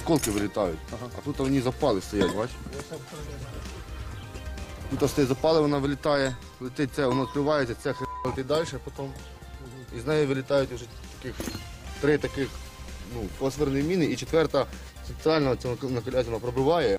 осколки вилітають. А тут вони запали стоять, бачиш? Тут стоїть запали, вона вилітає, летить це, воно відкривається, це летить далі, потім. І з неї вилітають вже таких три таких ну, фосфорні міни, і четверта спеціально накаляється, вона пробиває.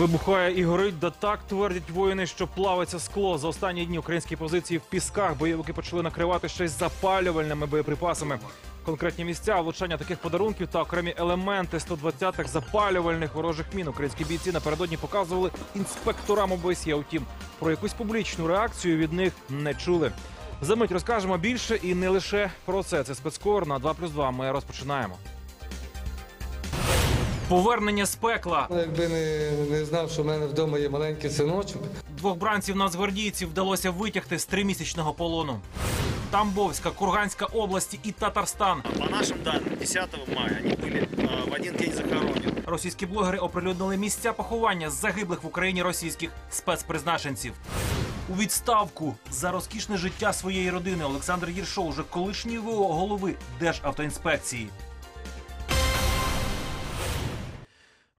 Вибухає і горить, да так твердять воїни, що плавиться скло. За останні дні українські позиції в пісках бойовики почали накривати й запалювальними боєприпасами. Конкретні місця влучання таких подарунків та окремі елементи 120-х запалювальних ворожих мін. Українські бійці напередодні показували інспекторам ОБСЄ. Утім, про якусь публічну реакцію від них не чули. За мить розкажемо більше і не лише про це. Це спецкор на 2+,2. Ми розпочинаємо. Повернення з пекла. Ну, Якби не, не знав, що в мене вдома є маленький синочок, Двох бранців нацгвардійців вдалося витягти з тримісячного полону. Тамбовська, Курганська області і Татарстан. По нашим данным, 10 мая они были э, в один день захоронены. Російські блогери оприлюднили місця поховання загиблих в Україні російських спецпризначенців. У відставку за розкішне життя своєї родини Олександр Єршов, уже колишній ВО голови Державтоінспекції.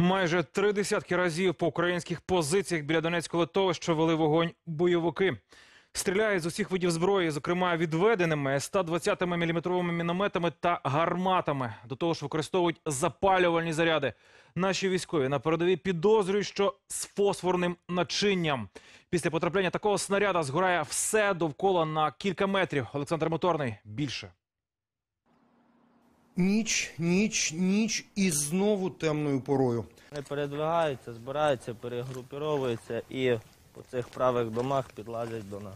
Майже три десятки разів по українських позиціях біля Донецького литовища вели вогонь бойовики. Стріляють з усіх видів зброї, зокрема відведеними 120 мм мінометами та гарматами. До того ж, використовують запалювальні заряди. Наші військові на передовій підозрюють, що з фосфорним начинням. Після потрапляння такого снаряда згорає все довкола на кілька метрів. Олександр Моторний більше. Ніч, ніч, ніч і знову темною порою. Вони передвигаються, збираються, перегрупіровуються і по цих правих домах підлазять до нас.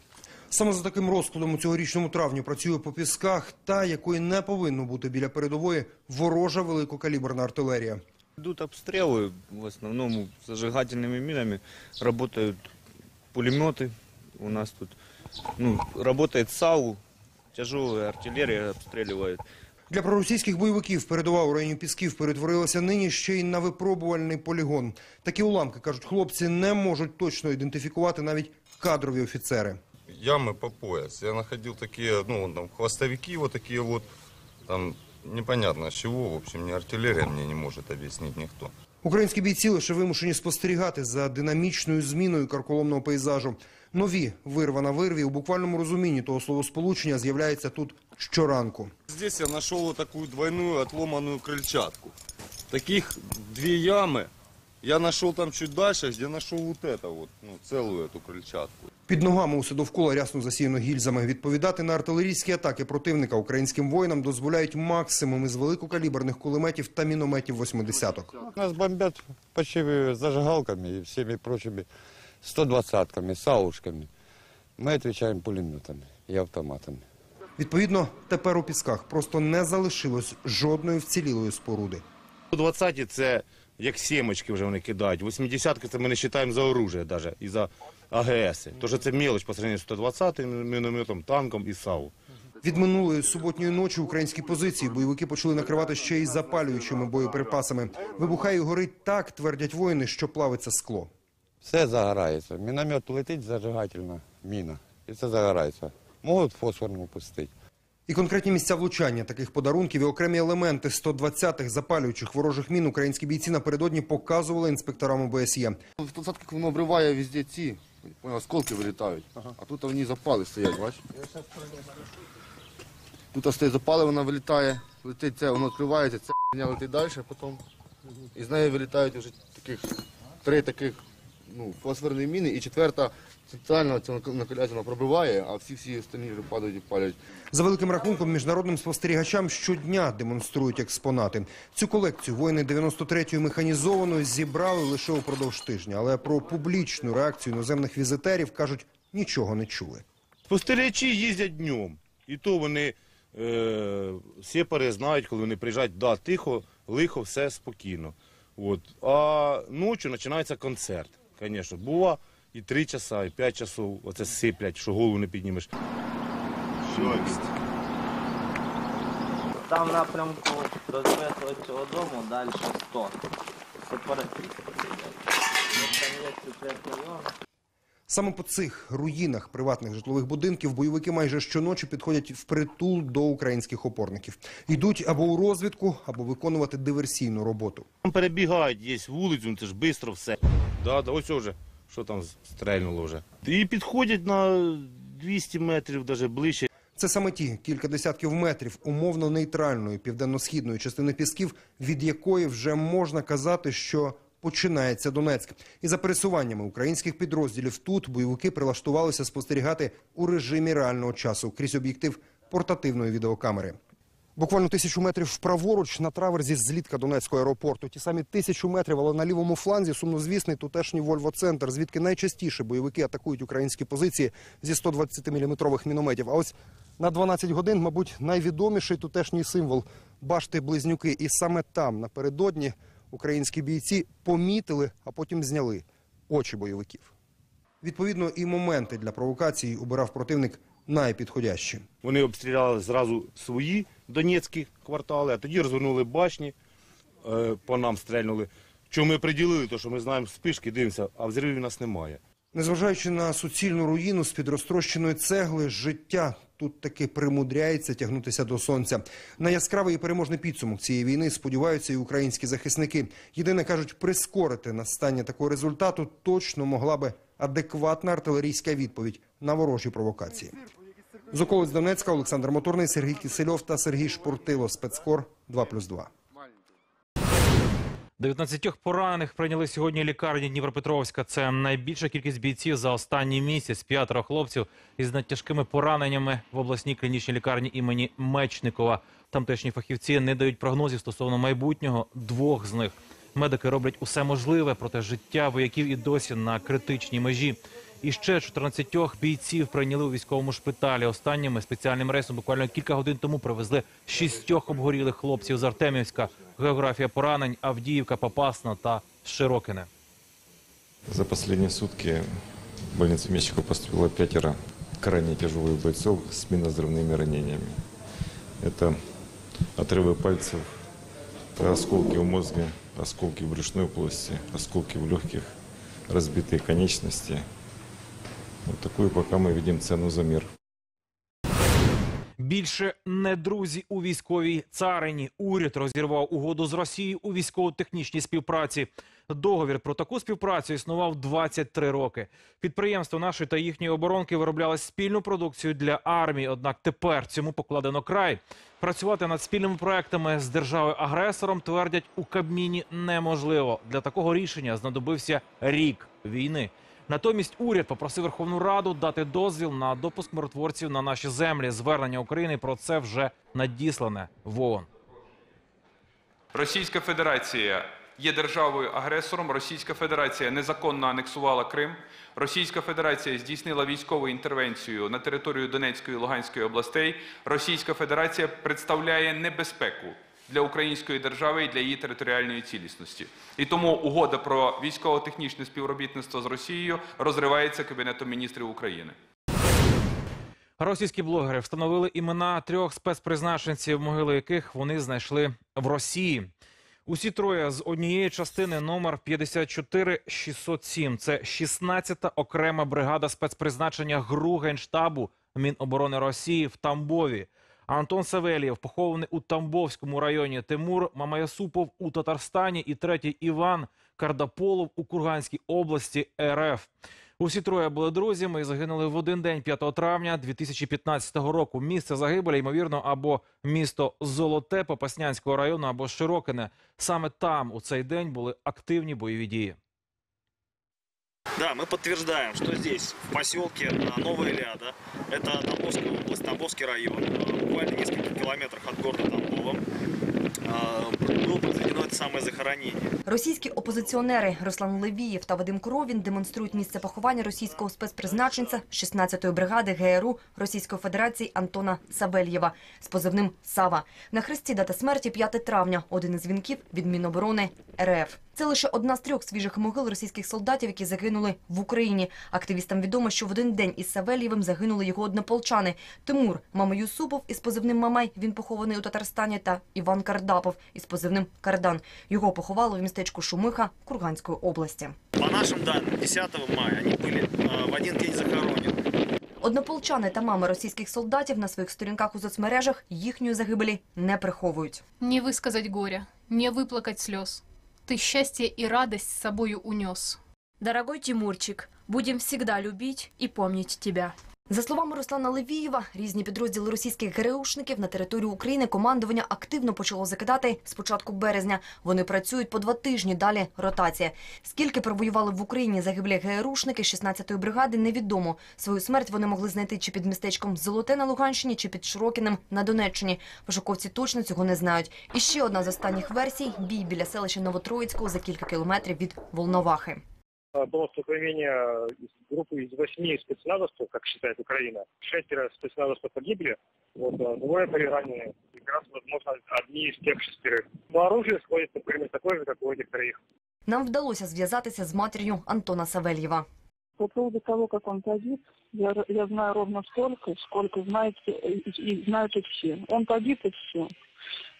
Саме за таким розкладом у цьогорічному травні працює по пісках та, якої не повинно бути біля передової, ворожа великокаліберна артилерія. Идут обстрелы, в основном зажигательными минами. Работают пулеметы. У нас тут ну, работает САУ, тяжелая артиллерия обстреливает. Для проросійських бойовиків передова у районі Пісків перетворилася нині ще й на випробувальний полігон. Такі уламки, кажуть хлопці, не можуть точно ідентифікувати навіть кадрові офіцери. Ями по пояс. Я знаходив такі ну, там хвостовики вот вот, там непонятно з чого, в общем, ні артилерія мені не може об'яснити никто. Українські бійці лише вимушені спостерігати за динамічною зміною карколомного пейзажу. Нові вирва на вирві у буквальному розумінні того словосполучення з'являється тут щоранку. Здесь я нашел вот такую двойную отломанную крыльчатку. Таких две ямы. Я нашел там чуть дальше, где нашел вот это вот, ну, целую эту крыльчатку. Під ногами усе довкола рясно засіяно гільзами. Відповідати на артилерійські атаки противника українським воїнам дозволяють максимум із великокаліберних кулеметів та мінометів восьмидесяток. Нас бомбят почти зажигалками и всеми прочими 120-ками, саушками. Мы отвечаем пулеметами и автоматами. Відповідно, тепер у пісках просто не залишилось жодної вцілілої споруди. 20 це як сімочки вже вони кидають. 80-ки це ми не вважаємо за оружие навіть і за АГС. Тож це мелоч по сравнению з 120 мінометом, танком і САУ. Від минулої суботньої ночі українські позиції бойовики почали накривати ще й запалюючими боєприпасами. Вибухає і горить так, твердять воїни, що плавиться скло. Все загорається. Міномет летить, зажигательна міна. І це загорається. Можуть фосфорну пустити. І конкретні місця влучання таких подарунків і окремі елементи 120-х запалюючих ворожих мін українські бійці напередодні показували інспекторам ОБСЄ. В посадках воно обриває везде ці, понял, осколки вилітають. А тут вони запали стоять, бачиш? Тут стоїть запали, вона вилітає, летить це, воно відкривається, це хуйня летить далі, потім. І з неї вилітають вже таких три таких ну, фосфорні міни, і четверта спеціально ця накаляється, пробиває, а всі всі остальні вже падають і палять. За великим рахунком, міжнародним спостерігачам щодня демонструють експонати. Цю колекцію воїни 93-ї механізованої зібрали лише упродовж тижня. Але про публічну реакцію іноземних візитерів кажуть, нічого не чули. Спостерігачі їздять днем. І то вони е, сепари знають, коли вони приїжджають, да, тихо, лихо, все спокійно. От. А ночі починається концерт. Звісно, бува і 3 часа, і 5 часов, оце сиплять, що голову не піднімеш. Там напрямку до цього дому далі 100. Сепаратисти сидять. Там є секретний район. Саме по цих руїнах приватних житлових будинків бойовики майже щоночі підходять впритул до українських опорників. Йдуть або у розвідку, або виконувати диверсійну роботу. Там перебігають, є вулицю, ну це ж швидко все. Да, да, ось вже, що там стрельнуло вже. І підходять на 200 метрів, навіть ближче. Це саме ті кілька десятків метрів умовно нейтральної південно-східної частини пісків, від якої вже можна казати, що починається Донецьк. І за пересуваннями українських підрозділів тут бойовики прилаштувалися спостерігати у режимі реального часу крізь об'єктив портативної відеокамери. Буквально тисячу метрів праворуч на траверзі злітка Донецького аеропорту. Ті самі тисячу метрів, але на лівому фланзі сумнозвісний тутешній Вольво-центр, звідки найчастіше бойовики атакують українські позиції зі 120-мм мінометів. А ось на 12 годин, мабуть, найвідоміший тутешній символ башти близнюки. І саме там напередодні українські бійці помітили, а потім зняли очі бойовиків. Відповідно, і моменти для провокації обирав противник найпідходящі. Вони обстріляли зразу свої донецькі квартали, а тоді розвернули башні, е, по нам стрельнули. Чому ми приділили, то що ми знаємо спишки, дивимося, а взривів у нас немає. Незважаючи на суцільну руїну з під розтрощеної цегли, життя тут таки примудряється тягнутися до сонця. На яскравий і переможний підсумок цієї війни сподіваються і українські захисники. Єдине кажуть, прискорити настання такого результату точно могла би адекватна артилерійська відповідь на ворожі провокації. З околиць Донецька Олександр Моторний, Сергій Кисельов та Сергій Шпортило. Спецкор 2+,2. 19 поранених прийняли сьогодні лікарні Дніпропетровська. Це найбільша кількість бійців за останній місяць. П'ятеро хлопців із надтяжкими пораненнями в обласній клінічній лікарні імені Мечникова. Тамтешні фахівці не дають прогнозів стосовно майбутнього двох з них. Медики роблять усе можливе, проте життя вояків і досі на критичній межі. І ще 14 бійців прийняли у військовому шпиталі. Останніми спеціальним рейсом буквально кілька годин тому привезли шістьох обгорілих хлопців з Артемівська. Географія поранень Авдіївка, Попасна та Широкине. За последние сутки в больницу Мечников поступило пятеро крайне тяжелых бойцов с минозрывными ранениями. Это отрывы пальцев, это осколки в мозге, осколки в брюшной полости, осколки в легких, разбитые конечности. Вот такую пока мы видим цену за мир. Більше не друзі у військовій царині. Уряд розірвав угоду з Росією у військово-технічній співпраці. Договір про таку співпрацю існував 23 роки. Підприємства нашої та їхньої оборонки виробляли спільну продукцію для армії. Однак тепер цьому покладено край. Працювати над спільними проектами з державою-агресором твердять у Кабміні неможливо. Для такого рішення знадобився рік війни. Натомість уряд попросив Верховну Раду дати дозвіл на допуск миротворців на наші землі. Звернення України про це вже надіслане в ООН. Російська Федерація є державою-агресором. Російська Федерація незаконно анексувала Крим. Російська Федерація здійснила військову інтервенцію на територію Донецької і Луганської областей. Російська Федерація представляє небезпеку для української держави і для її територіальної цілісності. І тому угода про військово-технічне співробітництво з Росією розривається Кабінетом міністрів України. Російські блогери встановили імена трьох спецпризначенців, могили яких вони знайшли в Росії. Усі троє з однієї частини номер 54607. Це 16-та окрема бригада спецпризначення ГРУ Генштабу Міноборони Росії в Тамбові. Антон Савельєв похований у Тамбовському районі. Тимур Мамаясупов у Татарстані і третій Іван Кардаполов у Курганській області РФ. Усі троє були друзями і загинули в один день 5 травня 2015 року. Місце загибелі, ймовірно, або місто Золоте Попаснянського району, або Широкине. Саме там у цей день були активні бойові дії. Да, мы подтверждаем, что здесь, в поселке а, Новая Ляда, это Тамбовская область, Тамбовский район, а, буквально в нескольких километрах от города Тамбова, а, было произведено это самое захоронение. Російські опозиціонери Руслан Левієв та Вадим Коровін демонструють місце поховання російського спецпризначенця 16-ї бригади ГРУ Російської Федерації Антона Савельєва з позивним Сава. На хресті дата смерті 5 травня. Один із дзвінків від Міноборони РФ. Це лише одна з трьох свіжих могил російських солдатів, які загинули в Україні. Активістам відомо, що в один день із Савельєвим загинули його однополчани. Тимур Мама Юсупов із позивним Мамай, він похований у Татарстані, та Іван Кардапов із позивним Кардан. Його поховали в містечку Шумиха Курганської області. По нашим данным, 10 мая они были э, в один день захоронены. Однополчани та мами російських солдатів на своїх сторінках у соцмережах їхньої загибелі не приховують. Не высказать горя, не выплакать слез. Ты счастье и радость с собою унес. Дорогой Тимурчик, будем всегда любить и помнить тебя. За словами Руслана Левієва, різні підрозділи російських ГРУшників на територію України командування активно почало закидати з початку березня. Вони працюють по два тижні, далі ротація. Скільки провоювали в Україні загиблі ГРУшники 16-ї бригади, невідомо. Свою смерть вони могли знайти чи під містечком Золоте на Луганщині, чи під Широкіним на Донеччині. Пошуковці точно цього не знають. І ще одна з останніх версій – бій біля селища Новотроїцького за кілька кілометрів від Волновахи было столкновение из группы из восьми спецназовцев, как считает Украина. Шестеро спецназовцев погибли, вот, а двое были ранены. И как раз, возможно, одни из тех шестерых. Но оружие сходится примерно такое же, как у этих троих. Нам вдалося зв'язатися з матір'ю Антона Савельєва. По поводу того, как он погиб, я, я знаю ровно столько, сколько знаете, и, и знают и все. Он погиб и все.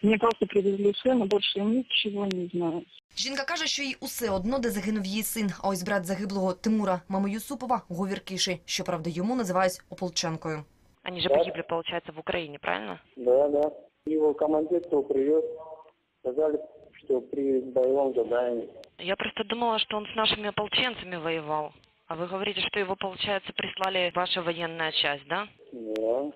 Мне просто привезли сына, больше я ничего не знаю. Жінка каже, що їй усе одно, де загинув її син. А ось брат загиблого Тимура, мами Юсупова, говіркіший. Щоправда, йому називають Ополченкою. Они же погибли, получается, в Украине, правильно? Да, да. Его командир, кто привез, сказали, что при боевом задании. Я просто думала, что он с нашими ополченцами воевал. А вы говорите, что его, получается, прислали ваша военная часть, да? Да.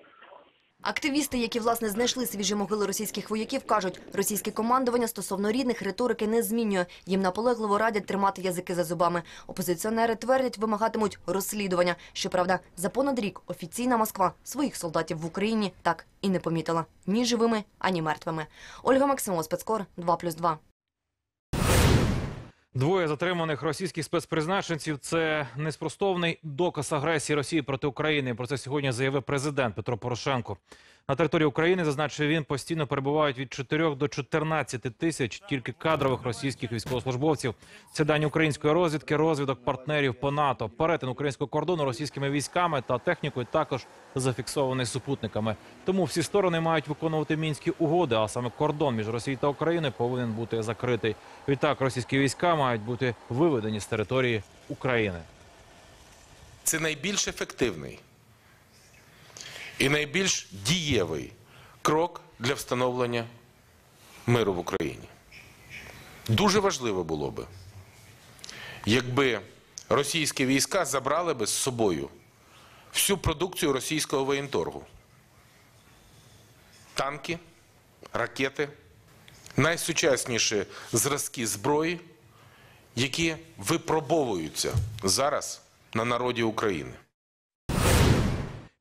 Активісти, які власне знайшли свіжі могили російських вояків, кажуть, російське командування стосовно рідних риторики не змінює. Їм наполегливо радять тримати язики за зубами. Опозиціонери твердять, вимагатимуть розслідування. Щоправда, за понад рік офіційна Москва своїх солдатів в Україні так і не помітила ні живими, ані мертвими. Ольга Максимова, спецкор 2+,2. Двоє затриманих російських спецпризначенців це неспростовний доказ агресії Росії проти України. Про це сьогодні заявив президент Петро Порошенко. На території України, зазначив він, постійно перебувають від 4 до 14 тисяч тільки кадрових російських військовослужбовців. Це дані української розвідки, розвідок партнерів по НАТО. Перетин українського кордону російськими військами та технікою також зафіксований супутниками. Тому всі сторони мають виконувати мінські угоди, а саме кордон між Росією та Україною повинен бути закритий. Відтак російські війська мають бути виведені з території України. Це найбільш ефективний і найбільш дієвий крок для встановлення миру в Україні. Дуже важливо було би, якби російські війська забрали би з собою всю продукцію російського воєнторгу. Танки, ракети, найсучасніші зразки зброї, які випробовуються зараз на народі України.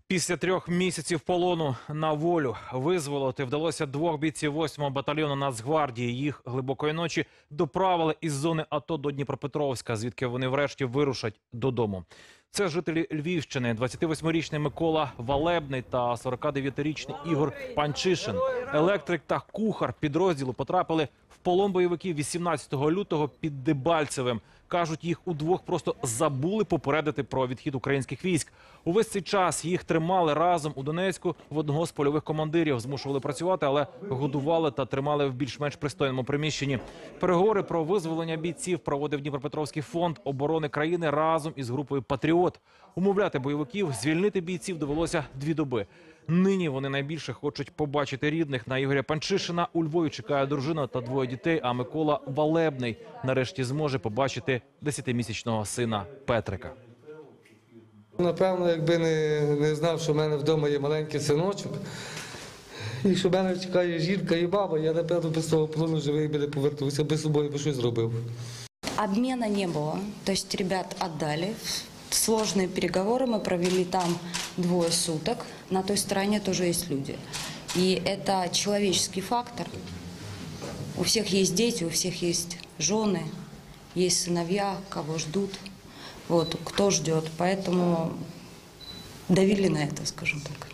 Після трьох місяців полону на волю визволити вдалося двох бійців 8-го батальйону Нацгвардії. Їх глибокої ночі доправили із зони АТО до Дніпропетровська, звідки вони врешті вирушать додому. Це жителі Львівщини, 28-річний Микола Валебний та 49-річний Ігор Панчишин. Електрик та кухар підрозділу потрапили в полон бойовиків 18 лютого під Дебальцевим. Кажуть, їх удвох просто забули попередити про відхід українських військ. Увесь цей час їх тримали разом у Донецьку в одного з польових командирів. Змушували працювати, але годували та тримали в більш-менш пристойному приміщенні. Переговори про визволення бійців проводив Дніпропетровський фонд оборони країни разом із групою Патріот. Умовляти бойовиків, звільнити бійців довелося дві доби. Нині вони найбільше хочуть побачити рідних. На Ігоря Панчишина у Львові чекає дружина та двоє дітей. А Микола Валебний нарешті зможе побачити десятимісячного сина Петрика. Напевно, якби не, не знав, що в мене вдома є маленький синочок, і що мене чекає жінка і баба, я напевно без того полону живий би не повернувся, без собою би щось зробив. Обмена не было. То есть ребят отдали. Сложные переговоры мы провели там двое суток. На той стороне тоже есть люди. И это человеческий фактор. У всех есть дети, у всех есть жены, есть сыновья, кого ждут. Вот, кто ждет. Поэтому давили на это, скажем так.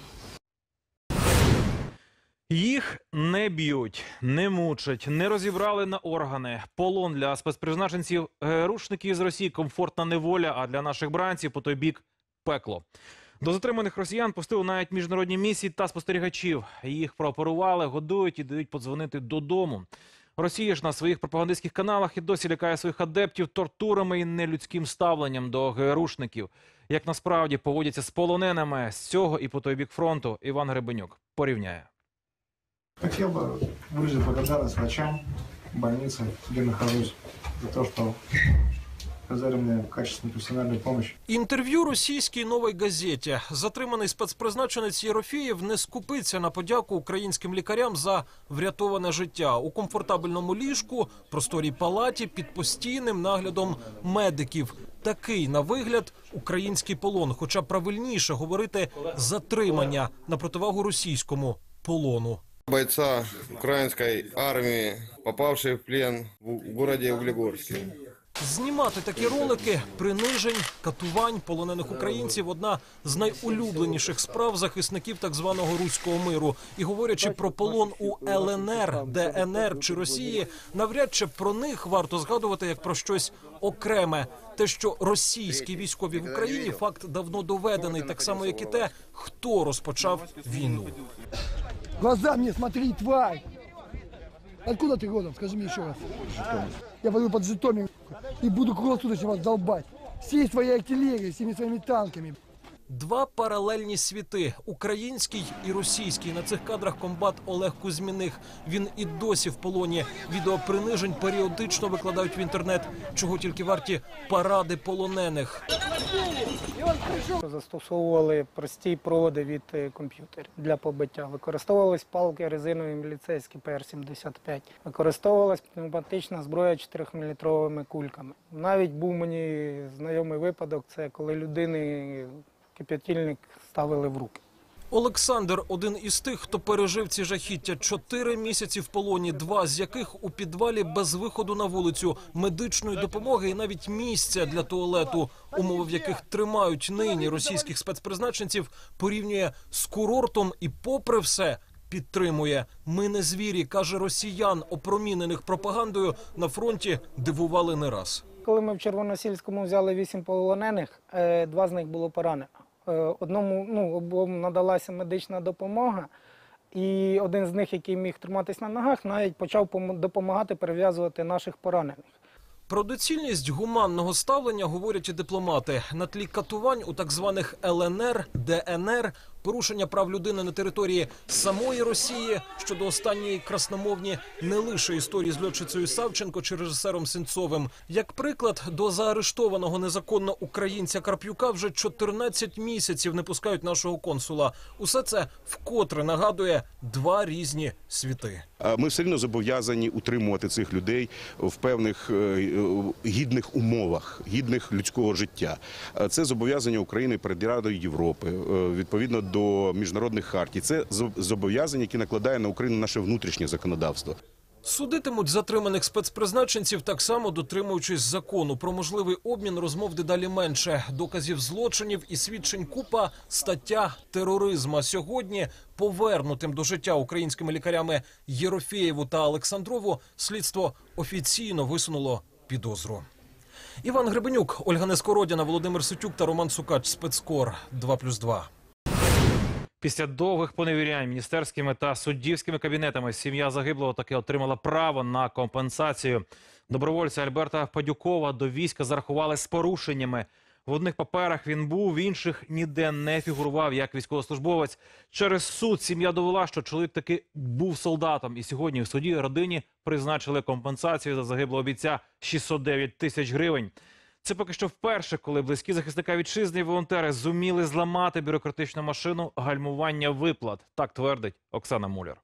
Їх не б'ють, не мучать, не розібрали на органи. Полон для спецпризначенців ГРУшників з Росії комфортна неволя, а для наших бранців по той бік пекло. До затриманих росіян пустили навіть міжнародні місії та спостерігачів. Їх прооперували, годують і дають подзвонити додому. Росія ж на своїх пропагандистських каналах і досі лякає своїх адептів тортурами і нелюдським ставленням до ГРУшників. Як насправді поводяться з полоненими з цього і по той бік фронту, Іван Гребенюк порівняє. Хотел бы выразить благодарность врачам больницы, где нахожусь, за то, что оказали мне качественную профессиональную помощь. Інтерв'ю російській новій газеті. Затриманий спецпризначенець Єрофєєв не скупиться на подяку українським лікарям за врятоване життя у комфортабельному ліжку, просторій палаті під постійним наглядом медиків. Такий на вигляд український полон, хоча правильніше говорити затримання на противагу російському полону. бойца украинской армии, попавший в плен в городе Углегорске. Знімати такі ролики принижень, катувань полонених українців одна з найулюбленіших справ захисників так званого руського миру. І говорячи про полон у ЛНР, ДНР чи Росії, навряд чи про них варто згадувати як про щось окреме. Те, що російські військові в Україні факт давно доведений, так само як і те, хто розпочав війну. Глаза мне смотри, тварь! Откуда ты родом? Скажи мне еще раз. Я пойду под Житомир и буду круглосуточно вас долбать. Всей своей артиллерией, всеми своими танками. Два паралельні світи український і російський. На цих кадрах комбат Олег Кузьміних. Він і досі в полоні. Відео принижень періодично викладають в інтернет. Чого тільки варті паради полонених. Застосовували прості проводи від е, комп'ютерів для побиття. Використовувались палки резинові міліцейські ПР-75. Використовувалась пневматична зброя 4-мм кульками. Навіть був мені знайомий випадок, це коли людини кип'ятильник ставили в руки. Олександр один із тих, хто пережив ці жахіття. Чотири місяці в полоні, два з яких у підвалі без виходу на вулицю, медичної допомоги і навіть місця для туалету, умови в яких тримають нині російських спецпризначенців, порівнює з курортом і, попри все. Підтримує ми не звірі, каже росіян, опромінених пропагандою на фронті дивували не раз. Коли ми в Червоносільському взяли вісім полонених, е, два з них було поранено. Е, Одному ну, обом надалася медична допомога, і один з них, який міг триматись на ногах, навіть почав допомагати перев'язувати наших поранених. Про доцільність гуманного ставлення говорять і дипломати на тлі катувань у так званих ЛНР, ДНР, порушення прав людини на території самої Росії щодо останньої красномовні не лише історії з льотчицею Савченко чи режисером Сенцовим. Як приклад, до заарештованого незаконно українця Карп'юка вже 14 місяців не пускають нашого консула. Усе це вкотре нагадує два різні світи. Ми все одно зобов'язані утримувати цих людей в певних е, е, гідних умовах, гідних людського життя. Це зобов'язання України перед Радою Європи е, відповідно до міжнародних хартій. Це зо- зобов'язання, які накладає на Україну наше внутрішнє законодавство. Судитимуть затриманих спецпризначенців так само дотримуючись закону. Про можливий обмін розмов дедалі менше. Доказів злочинів і свідчень купа стаття тероризму. Сьогодні повернутим до життя українськими лікарями Єрофєєву та Олександрову слідство офіційно висунуло підозру. Іван Гребенюк, Ольга Нескородіна, Володимир Сутюк та Роман Сукач. Спецкор 2+,2. Після довгих поневірянь міністерськими та суддівськими кабінетами сім'я загиблого таки отримала право на компенсацію. Добровольця Альберта Падюкова до війська зарахували з порушеннями. В одних паперах він був, в інших ніде не фігурував як військовослужбовець. Через суд сім'я довела, що чоловік таки був солдатом. І сьогодні в суді родині призначили компенсацію за загиблого бійця 609 тисяч гривень. Це поки що вперше, коли близькі захисника вітчизни і волонтери зуміли зламати бюрократичну машину гальмування виплат. Так твердить Оксана Муляр.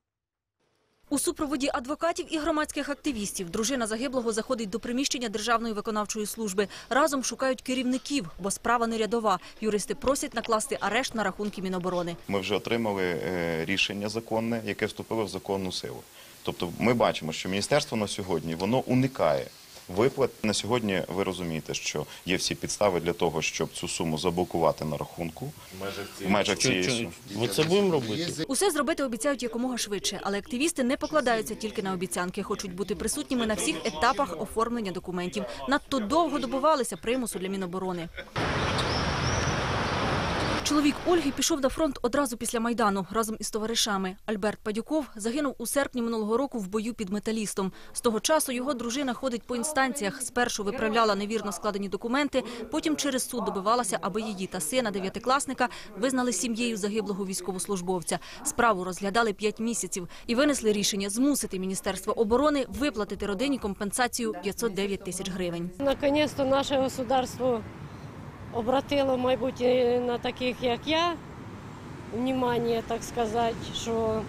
У супроводі адвокатів і громадських активістів дружина загиблого заходить до приміщення Державної виконавчої служби. Разом шукають керівників, бо справа не рядова. Юристи просять накласти арешт на рахунки Міноборони. Ми вже отримали е, рішення законне, яке вступило в законну силу. Тобто ми бачимо, що міністерство на сьогодні воно уникає виплат. На сьогодні ви розумієте, що є всі підстави для того, щоб цю суму заблокувати на рахунку в межах цієї суми. Ми це будемо робити. Усе зробити обіцяють якомога швидше, але активісти не покладаються тільки на обіцянки, хочуть бути присутніми на всіх етапах оформлення документів. Надто довго добувалися примусу для Міноборони. Чоловік Ольги пішов на фронт одразу після Майдану разом із товаришами. Альберт Падюков загинув у серпні минулого року в бою під металістом. З того часу його дружина ходить по інстанціях. Спершу виправляла невірно складені документи, потім через суд добивалася, аби її та сина дев'ятикласника визнали сім'єю загиблого військовослужбовця. Справу розглядали п'ять місяців і винесли рішення змусити Міністерство оборони виплатити родині компенсацію 509 тисяч гривень. Наконец-то наше государство обратило, мабуть, на таких, як я, внимание, так сказати, що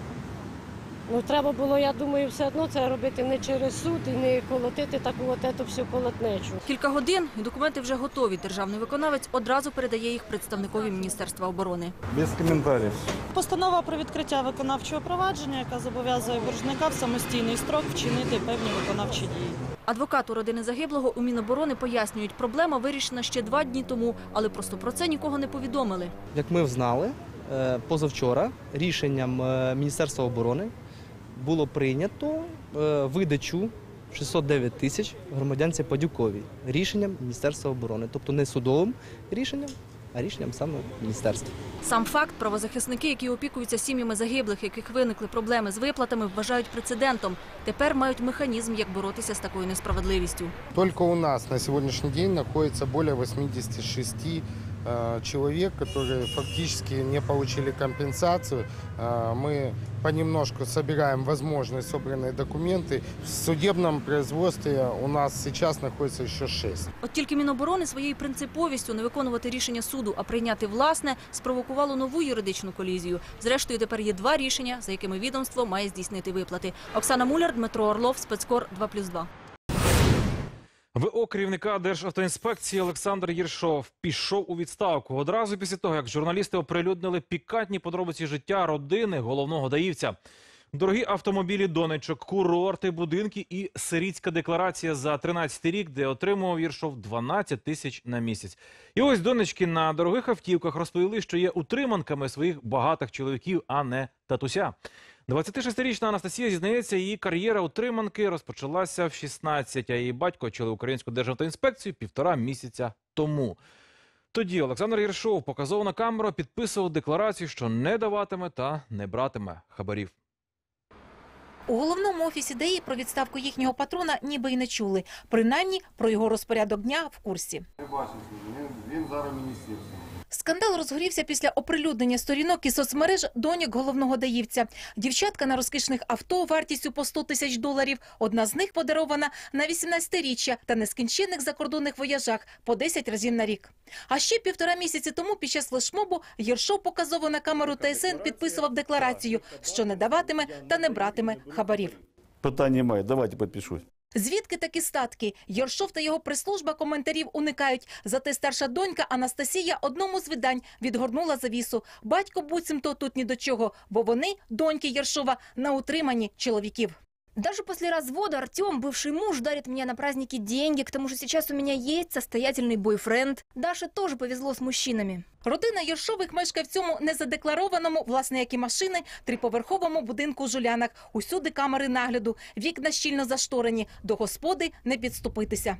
ну, треба було, я думаю, все одно це робити не через суд і не колотити таку от ету всю колотнечу. Кілька годин і документи вже готові. Державний виконавець одразу передає їх представникові Міністерства оборони. Без коментарів. Постанова про відкриття виконавчого провадження, яка зобов'язує боржника в самостійний строк вчинити певні виконавчі дії. Адвокату родини загиблого у Міноборони пояснюють, проблема вирішена ще два дні тому, але просто про це нікого не повідомили. Як ми взнали, е, позавчора рішенням е, Міністерства оборони було прийнято е, видачу 609 тисяч громадянці Падюковій рішенням Міністерства оборони, тобто не судовим рішенням, а рішенням саме міністерства. Сам факт правозахисники, які опікуються сім'ями загиблих, яких виникли проблеми з виплатами, вважають прецедентом. Тепер мають механізм, як боротися з такою несправедливістю. Только у нас на сьогоднішній день знаходиться більше 86 э, человек, которые фактически не получили компенсацию. Э, Мы понемножку собираем возможные собранные документы. В судебном производстве у нас сейчас находится еще 6. От тільки Міноборони своєю принциповістю не виконувати рішення суду, а прийняти власне, спровокувало нову юридичну колізію. Зрештою, тепер є два рішення, за якими відомство має здійснити виплати. Оксана Муляр, Дмитро Орлов, спецкор 2+,2. ВО керівника Державтоінспекції Олександр Єршов пішов у відставку одразу після того, як журналісти оприлюднили пікантні подробиці життя родини головного даївця. Дорогі автомобілі донечок, курорти, будинки і сирітська декларація за 13 рік, де отримував Єршов 12 тисяч на місяць. І ось донечки на дорогих автівках розповіли, що є утриманками своїх багатих чоловіків, а не татуся. 26-річна Анастасія зізнається, її кар'єра утриманки розпочалася в 16, а її батько очолив українську державну інспекцію півтора місяця тому. Тоді Олександр Єршов показово на камеру підписував декларацію, що не даватиме та не братиме хабарів. У головному офісі ДАІ про відставку їхнього патрона ніби й не чули. Принаймні про його розпорядок дня в курсі. Він зараз міністерство. Скандал розгорівся після оприлюднення сторінок і соцмереж доньок головного даївця. Дівчатка на розкішних авто вартістю по 100 тисяч доларів. Одна з них подарована на 18-річчя та нескінченних закордонних вояжах по 10 разів на рік. А ще півтора місяці тому під час флешмобу Єршов показово на камеру ТСН підписував декларацію, що не даватиме та не братиме хабарів. Питань немає, давайте підпишусь. Звідки такі статки? Єршов та його прес-служба коментарів уникають. Зате старша донька Анастасія одному з видань відгорнула завісу. Батько буцімто тут ні до чого, бо вони, доньки Єршова, на утриманні чоловіків. Даже после развода Артем, бывший муж, дарит мне на праздники деньги. К тому же сейчас у меня есть состоятельный бойфренд. Даше тоже повезло с мужчинами. Родина Єршових мешкає в цьому незадекларованому, власне, як і машини, триповерховому будинку у Жулянах. Усюди камери нагляду, вікна щільно зашторені. До господи не підступитися.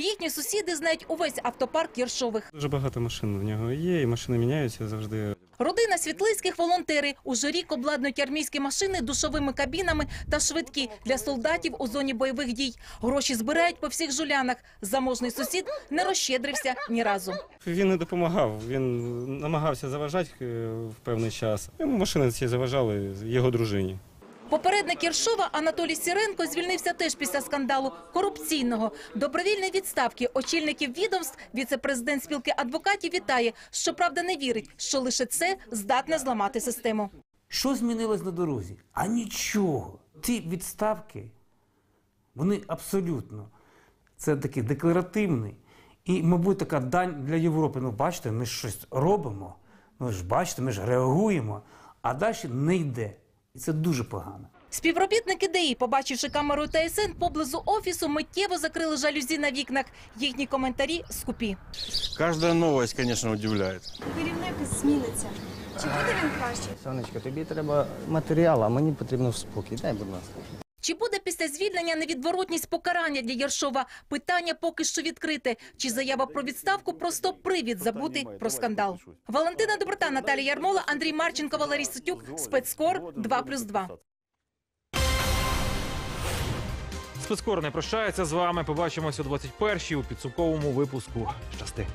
Їхні сусіди знають увесь автопарк Єршових. Дуже багато машин в нього є, і машини міняються завжди. Родина світлицьких волонтери уже рік обладнують армійські машини душовими кабінами та швидкі для солдатів у зоні бойових дій. Гроші збирають по всіх жулянах. Заможний сусід не розщедрився ні разу. Він не допомагав, він намагався заважати е, в певний час. Йому машини ці заважали його дружині. Попередник Єршова Анатолій Сіренко звільнився теж після скандалу корупційного. Добровільної відставки очільників відомств віце-президент спілки адвокатів вітає. Щоправда, не вірить, що лише це здатне зламати систему. Що змінилось на дорозі? А нічого. Ті відставки, вони абсолютно. Це такий декларативний. І, мабуть, така дань для Європи. Ну, бачите, ми щось робимо. Ну ж бачите, ми ж реагуємо, а далі не йде. І це дуже погано. Співробітники ДІ, побачивши камеру ТСН поблизу офісу, миттєво закрили жалюзі на вікнах. Їхні коментарі скупі. Кожна новость, звісно, удивляє. Керівник зміниться. Чи буде він краще? Сонечко, тобі треба матеріал, а мені потрібно спокій. Дай, будь ласка. Чи буде після звільнення невідворотність покарання для Єршова? Питання поки що відкрите. Чи заява про відставку просто привід забути про скандал? Валентина Доброта, Наталія Ярмола, Андрій Марченко, Валерій Сутюк. Спецкор 2+,2. Спецкор не прощається з вами. Побачимось о 21-й у підсумковому випуску. Щасти.